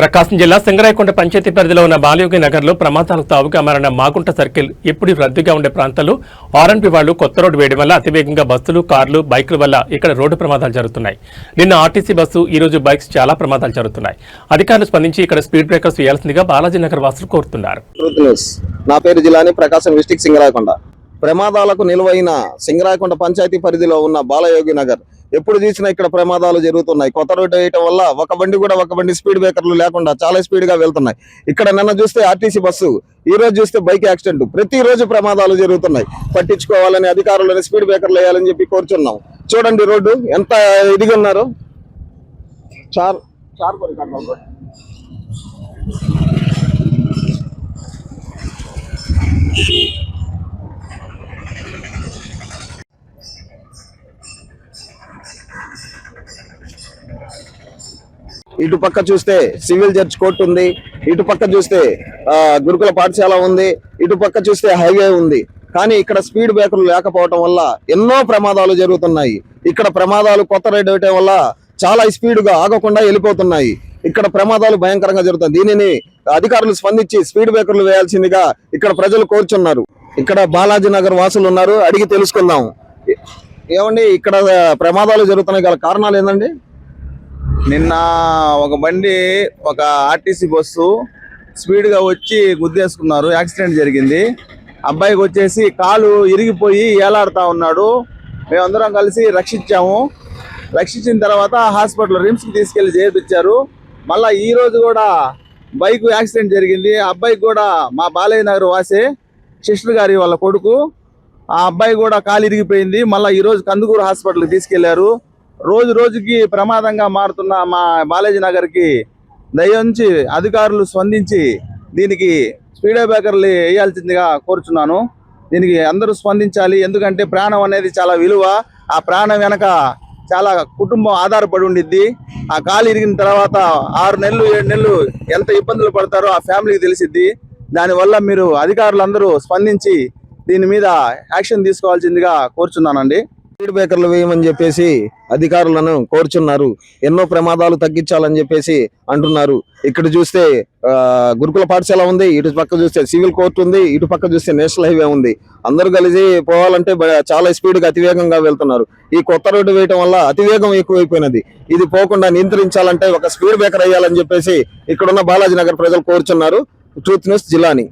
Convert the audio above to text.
ప్రకాశం జిల్లా సింగరాయకొండ పంచాయతీ పరిధిలో ఉన్న బాలయోగి నగర్లో ప్రమాదాలకు తావుగా మారిన మాగుంట సర్కిల్ ఎప్పుడు రద్దీగా ఉండే ప్రాంతాల్లో ఆర్ఎన్పి వాళ్ళు కొత్త రోడ్డు వేయడం వల్ల అతివేగంగా బస్సులు కార్లు బైకుల వల్ల ఇక్కడ రోడ్డు ప్రమాదాలు జరుగుతున్నాయి. నిన్న ఆర్టీసీ బస్సు ఈ రోజు బైక్స్ చాలా ప్రమాదాలు జరుగుతున్నాయి. అధికారులు స్పందించి ఇక్కడ స్పీడ్ బ్రేకర్స్ వేయాల్సిందిగా బాలాజీ నగర్ వాసులు కోరుతున్నారు. నా పేరు జిలాని ప్రకాశం డిస్టిక్ సింగరాయకొండ. ప్రమాదాలకు నిలువైన సింగరాయకొండ పంచాయతీ పరిధిలో ఉన్న బాలయోగి నగర్ ఎప్పుడు చూసినా ఇక్కడ ప్రమాదాలు జరుగుతున్నాయి. కొత్త రోడ్డు వేయటం వల్ల ఒక బండి కూడా ఒక బండి స్పీడ్ బ్రేకర్లు లేకుండా చాలా స్పీడ్గా వెళ్తున్నాయి. ఇక్కడ నిన్న చూస్తే ఆర్టీసీ బస్సు ఈ రోజు చూస్తే బైక్ యాక్సిడెంట్. ప్రతి రోజు ప్రమాదాలు జరుగుతున్నాయి. పట్టించుకోవాలని అధికారులని స్పీడ్ బ్రేకర్లు వేయాలని చెప్పి కోరుచున్నాం. చూడండి రోడ్డు ఎంత ఇదిగా ఉన్నారు? చార్ చార్ ఇటు పక్క చూస్తే సివిల్ జడ్జ్ కోర్టు ఉంది. ఇటు పక్క చూస్తే గురుకుల పాఠశాల ఉంది. ఇటు పక్క చూస్తే హైవే ఉంది. కానీ ఇక్కడ స్పీడ్ బ్రేకర్లు లేకపోవటం వల్ల ఎన్నో ప్రమాదాలు జరుగుతున్నాయి. ఇక్కడ ప్రమాదాలు కొత్త రైడ్ వేయటం వల్ల చాలా స్పీడ్గా ఆగకుండా వెళ్ళిపోతున్నాయి. ఇక్కడ ప్రమాదాలు భయంకరంగా జరుగుతాయి దీనిని అధికారులు స్పందించి స్పీడ్ బ్రేకర్లు వేయాల్సిందిగా ఇక్కడ ప్రజలు కోరుచున్నారు. ఇక్కడ బాలాజీ నగర్ వాసులు ఉన్నారు. అడిగి తెలుసుకుందాం. ఏమండి ఇక్కడ ప్రమాదాలు జరుగుతున్నాయి గల కారణాలు ఏంటండి నిన్న ఒక బండి ఒక ఆర్టీసీ బస్సు స్పీడ్గా వచ్చి గుద్దేసుకున్నారు. యాక్సిడెంట్ జరిగింది. అబ్బాయికి వచ్చేసి కాలు ఇరిగిపోయి ఏలాడుతూ ఉన్నాడు. మేమందరం కలిసి రక్షించాము. రక్షించిన తర్వాత హాస్పిటల్ రిమ్స్కి తీసుకెళ్ళి చేర్పించారు మళ్ళీ ఈరోజు కూడా బైక్ యాక్సిడెంట్ జరిగింది. ఆ అబ్బాయికి కూడా మా బాలయ్య నగర్ వాసే సిస్టర్ గారి వాళ్ళ కొడుకు. ఆ అబ్బాయి కూడా కాలు ఇరిగిపోయింది. మళ్ళీ ఈరోజు కందుకూరు హాస్పిటల్కి తీసుకెళ్ళారు. రోజు రోజుకి ప్రమాదంగా మారుతున్న మా బాలాజీ నగర్కి దయించి అధికారులు స్పందించి దీనికి స్పీడ్ బ్రేకర్లు వేయాల్సిందిగా కోరుచున్నాను. దీనికి అందరూ స్పందించాలి. ఎందుకంటే ప్రాణం అనేది చాలా విలువ. ఆ ప్రాణం వెనక చాలా కుటుంబం ఆధారపడి ఉండిద్ది. ఆ కాలు ఇరిగిన తర్వాత ఆరు నెలలు ఏడు నెలలు ఎంత ఇబ్బందులు పడతారో ఆ ఫ్యామిలీకి తెలిసిద్ది. దానివల్ల మీరు అధికారులందరూ స్పందించి దీని మీద యాక్షన్ తీసుకోవాల్సిందిగా కోరుచున్నానండి. స్పీడ్ బ్రేకర్లు వేయమని చెప్పేసి అధికారులను కోరుచున్నారు. ఎన్నో ప్రమాదాలు తగ్గించాలని చెప్పేసి అంటున్నారు. ఇక్కడ చూస్తే గురుకుల పాఠశాల ఉంది. ఇటు పక్క చూస్తే సివిల్ కోర్టు ఉంది. ఇటు పక్క చూస్తే నేషనల్ హైవే ఉంది. అందరూ కలిసి పోవాలంటే చాలా స్పీడ్గా అతివేగంగా వెళ్తున్నారు. ఈ కొత్త రోడ్డు వేయటం వల్ల అతివేగం ఎక్కువైపోయినది. ఇది పోకుండా నియంత్రించాలంటే ఒక స్పీడ్ బ్రేకర్ వేయాలని చెప్పేసి ఇక్కడున్న బాలాజీ నగర్ ప్రజలు కోరుచున్నారు. ట్రూత్ న్యూస్ జిల్లాని.